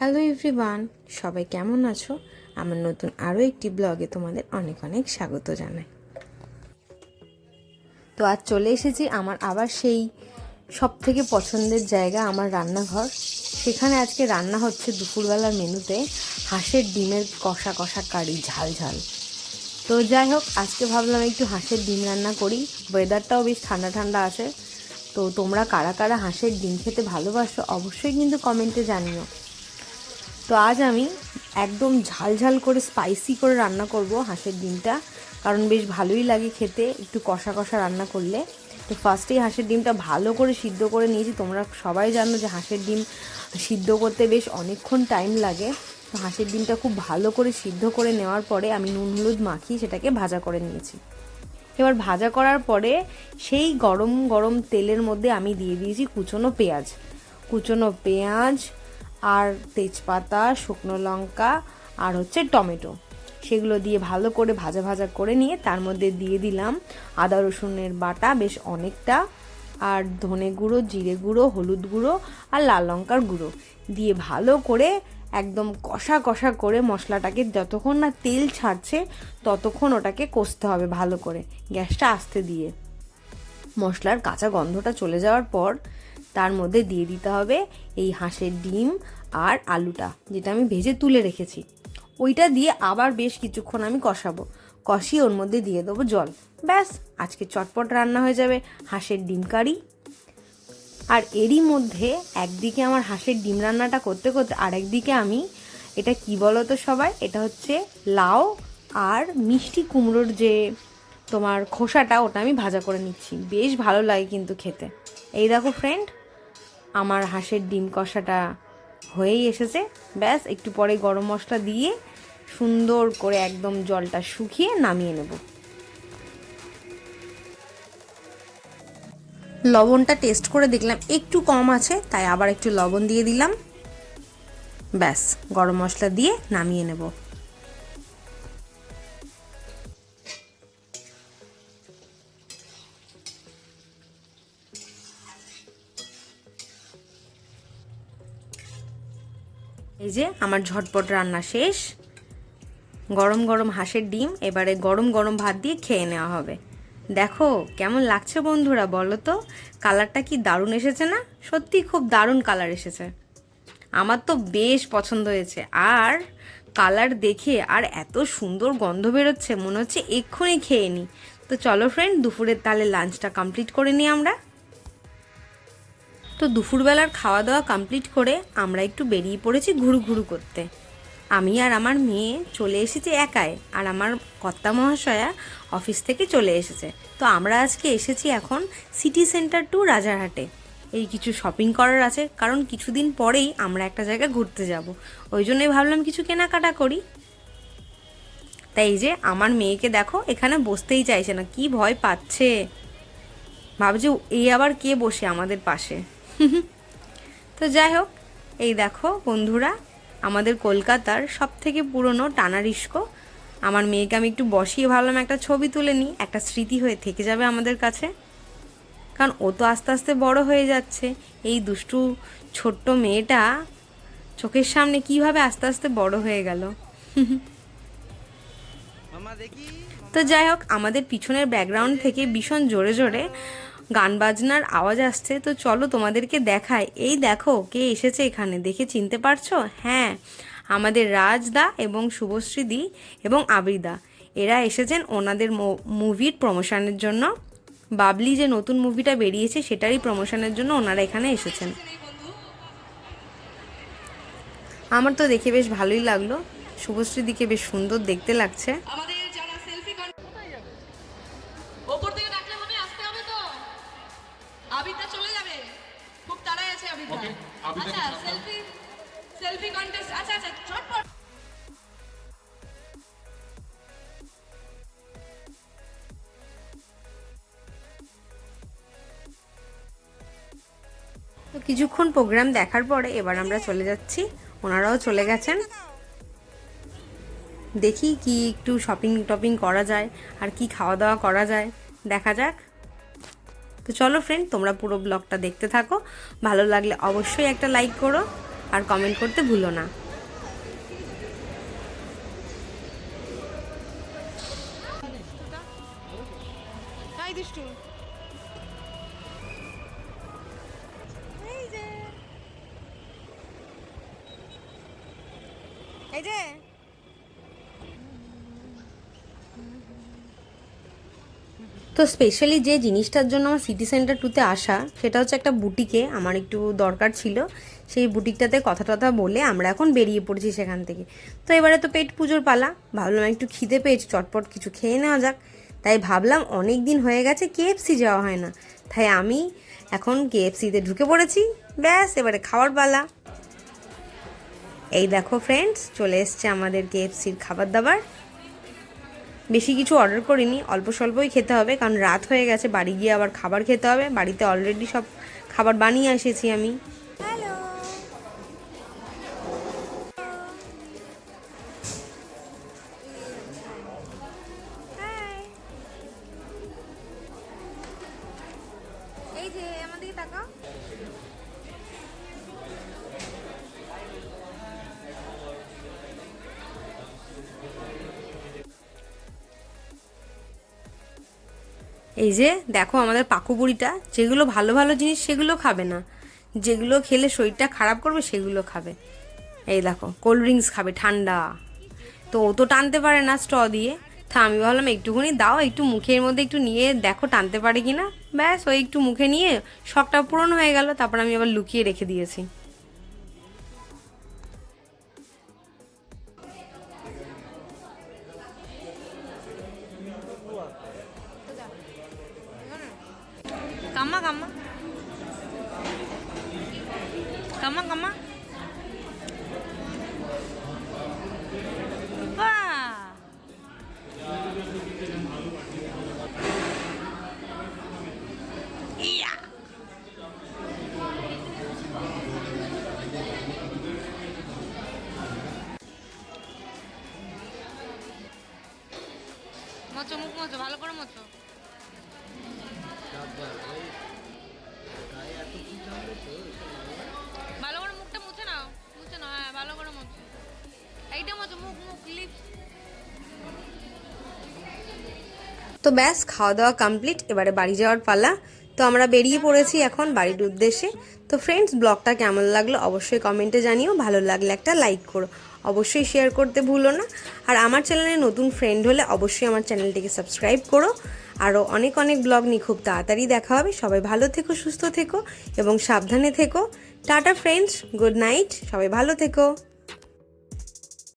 Hello everyone, সবাই কেমন আছো? আমার নতুন আরও একটি ব্লগে তোমাদের অনেক অনেক স্বাগত জানাই। তো আজ চলে এসেছি আমার আবার সেই সব থেকে পছন্দের জায়গা, আমার রান্নাঘর। সেখানে আজকে রান্না হচ্ছে দুপুরবেলার মেনুতে হাঁসের ডিমের কষা কষা কারি, ঝাল ঝাল। তো যাই হোক, আজকে ভাবলাম একটু হাঁসের ডিম রান্না করি। ওয়েদারটাও বেশ ঠান্ডা ঠান্ডা আছে। তো তোমরা কারা কারা হাঁসের ডিম খেতে ভালোবাসো, অবশ্যই কিন্তু কমেন্টে জানিও। তো আজ আমি একদম ঝাল ঝাল করে স্পাইসি করে রান্না করব হাঁসের ডিমটা। কারণ বেশ ভালোই লাগে খেতে একটু কষা কষা রান্না করলে। তো ফার্স্টেই হাঁসের ডিমটা ভালো করে সিদ্ধ করে নিয়েছি। তোমরা সবাই জানো যে হাঁসের ডিম সিদ্ধ করতে বেশ অনেকক্ষণ টাইম লাগে। তো হাঁসের ডিমটা খুব ভালো করে সিদ্ধ করে নেওয়ার পরে আমি নুন হলুদ মাখিয়ে সেটাকে ভাজা করে নিয়েছি। এবার ভাজা করার পরে সেই গরম গরম তেলের মধ্যে আমি দিয়ে দিয়েছি কুচনো পেঁয়াজ। কুচনো পেঁয়াজ আর তেজপাতা, শুকনো লঙ্কা আর হচ্ছে টমেটো। সেগুলো দিয়ে ভালো করে ভাজা ভাজা করে নিয়ে তার মধ্যে দিয়ে দিলাম আদা রসুনের বাটা বেশ অনেকটা আর ধনে গুঁড়ো, জিরে গুঁড়ো, হলুদ গুঁড়ো আর লাল লঙ্কার গুঁড়ো দিয়ে ভালো করে একদম কষা কষা করে মশলাটাকে যতক্ষণ না তেল ছাড়ছে ততক্ষণ ওটাকে কষতে হবে ভালো করে গ্যাসটা আস্তে দিয়ে। মশলার কাঁচা গন্ধটা চলে যাওয়ার পর তার মধ্যে দিয়ে দিতে হবে এই হাঁসের ডিম আর আলুটা, যেটা আমি ভেজে তুলে রেখেছি। ওইটা দিয়ে আবার বেশ কিছুক্ষণ আমি কষাবো। কষিয়ে ওর মধ্যে দিয়ে দেবো জল। ব্যাস, আজকে চটপট রান্না হয়ে যাবে হাঁসের ডিম কারি। আর এরই মধ্যে একদিকে আমার হাঁসের ডিম রান্নাটা করতে করতে আরেকদিকে আমি, এটা কি বলো তো সবাই? এটা হচ্ছে লাউ আর মিষ্টি কুমড়োর যে তোমার খোসাটা, ওটা আমি ভাজা করে নিচ্ছি। বেশ ভালো লাগে কিন্তু খেতে। এই দেখো ফ্রেন্ড আমার হাঁসের ডিম কষাটা হয়েই এসেছে। ব্যাস, একটু পরে গরম মশলা দিয়ে সুন্দর করে একদম জলটা শুকিয়ে নামিয়ে নেব। লবণটা টেস্ট করে দেখলাম একটু কম আছে, তাই আবার একটু লবণ দিয়ে দিলাম। ব্যাস, গরম মশলা দিয়ে নামিয়ে নেব। এই যে আমার ঝটপট রান্না শেষ। গরম গরম হাঁসের ডিম, এবারে গরম গরম ভাত দিয়ে খেয়ে নেওয়া হবে। দেখো, কেমন লাগছে বন্ধুরা বলো তো? কালারটা কি দারুণ এসেছে না? সত্যি খুব দারুণ কালার এসেছে। আমার তো বেশ পছন্দ হয়েছে। আর কালার দেখে আর এত সুন্দর গন্ধ বেরোচ্ছে, মনে হচ্ছে এক্ষুনি খেয়ে নিই তো চলো ফ্রেন্ড দুপুরের তাহলে লাঞ্চটা কমপ্লিট করে নিই আমরা। তো দুপুরবেলার খাওয়া দাওয়া কমপ্লিট করে আমরা একটু বেরিয়ে পড়েছি ঘুরু ঘুরু করতে। আমি আর আমার মেয়ে চলে এসেছি একাই আর আমার কর্তা মহাশয়া অফিস থেকে চলে এসেছে। তো আমরা আজকে এসেছি এখন সিটি সেন্টার টু রাজারহাটে। এই কিছু শপিং করার আছে, কারণ কিছুদিন পরেই আমরা একটা জায়গায় ঘুরতে যাব। ওই জন্যই ভাবলাম কিছু কেনাকাটা করি। তাই যে আমার মেয়েকে দেখো, এখানে বসতেই চাইছে না, কি ভয় পাচ্ছে। ভাবছে, এই আবার কে বসে আমাদের পাশে? তো যাই হোক এই দেখো বন্ধুরা আমাদের কলকাতার সব থেকে পুরনো টানা রিস্কো। আমার মেয়েকে আমি একটু বসিয়ে ভাবলাম একটা ছবি তুলে নিই একটা স্মৃতি হয়ে থেকে যাবে আমাদের কাছে। কারণ ও তো আস্তে আস্তে বড় হয়ে যাচ্ছে। এই দুষ্টু ছোট্ট মেয়েটা চোখের সামনে কীভাবে আস্তে আস্তে বড় হয়ে গেল। তো যাই হোক আমাদের পিছনের ব্যাকগ্রাউন্ড থেকে ভীষণ জোরে জোরে গান বাজনার আওয়াজ আসছে, তো চলো তোমাদেরকে দেখায় এই দেখো, কে এসেছে এখানে? দেখে চিনতে পারছ? হ্যাঁ আমাদের রাজদা এবং শুভশ্রীদি এবং আবৃদা এরা এসেছেন ওনাদের মুভির প্রমোশনের জন্য। বাবলি যে নতুন মুভিটা বেরিয়েছে, সেটারই প্রমোশনের জন্য ওনারা এখানে এসেছেন। আমার তো দেখে বেশ ভালোই লাগল। শুভশ্রীদিকে বেশ সুন্দর দেখতে লাগছে। আমাদের কিছুক্ষণ প্রোগ্রাম দেখার পরে এবার আমরা চলে যাচ্ছি। ওনারাও চলে গেছেন। দেখি কি একটু শপিং টপিং করা যায় আর কি খাওয়া দাওয়া করা যায়। দেখা যাক। তো চলো ফ্রেন্ড তোমরা পুরো ব্লগটা দেখতে থাকো। ভালো লাগলে অবশ্যই একটা লাইক করো আর কমেন্ট করতে ভুলো না। যে। তো স্পেশালি যে জিনিসটার জন্য আমার সিটি সেন্টার টুতে আসা, সেটা হচ্ছে একটা বুটিকে, আমার একটু দরকার ছিল। সেই বুটিকটাতে কথা টথা বলে আমরা এখন বেরিয়ে পড়েছি সেখান থেকে। তো এবারে তো পেট পুজোর পালা, ভাবলাম একটু খিদে পেয়েছি, চটপট কিছু খেয়ে নেওয়া যাক। তাই ভাবলাম অনেক দিন হয়ে গেছে কেএফসি যাওয়া হয় না। তাই আমি এখন কেএফসিতে ঢুকে পড়েছি। ব্যাস, এবারে খাওয়ার পালা। এই দেখো ফ্রেন্ডস চলে এসছে আমাদের কেএফসির খাবার দাবার বেশি কিছু অর্ডার করিনি, অল্প স্বল্পই খেতে হবে, কারণ রাত হয়ে গেছে, বাড়ি গিয়ে আবার খাবার খেতে হবে। বাড়িতে অলরেডি সব খাবার বানিয়ে এসেছি আমি। এই যে আমাদের তাকাও। এই যে দেখো আমাদের পাকুপুরিটা যেগুলো ভালো ভালো জিনিস সেগুলো খাবে না। যেগুলো খেলে শরীরটা খারাপ করবে সেগুলো খাবে। এই দেখো কোল্ড ড্রিঙ্কস খাবে, ঠান্ডা। তো ও তো টানতে পারে না স্ট দিয়ে। তা আমি ভাবলাম, একটুখানি দাও, একটু মুখের মধ্যে একটু নিয়ে দেখো টানতে পারে কি না ব্যাস, ওই একটু মুখে নিয়ে শখটা পূরণ হয়ে গেল, তারপর আমি আবার লুকিয়ে রেখে দিয়েছি। কাম্মা বাহ ইয়া মোচো মুখ মোচো ভালো করে মোচো তো ব্যাস খাওয়া দাওয়া কমপ্লিট এবারে বাড়ি যাওয়ার পালা। তো আমরা বেরিয়ে পড়েছি এখন বাড়ির উদ্দেশ্যে। তো ফ্রেন্ডস ব্লগটা কেমন লাগল অবশ্যই কমেন্টে জানিও। ভালো লাগলে একটা লাইক করো। অবশ্যই শেয়ার করতে ভুলো না। আর আমার চ্যানেলে নতুন ফ্রেন্ড হলে অবশ্যই আমার চ্যানেলটিকে সাবস্ক্রাইব করো। আরও অনেক অনেক ব্লগ নিয়ে খুব তাড়াতাড়ি দেখা হবে। সবাই ভালো থেকো, সুস্থ থেকো এবং সাবধানে থেকো। টাটা ফ্রেন্ডস গুড নাইট সবাই ভালো থেকো।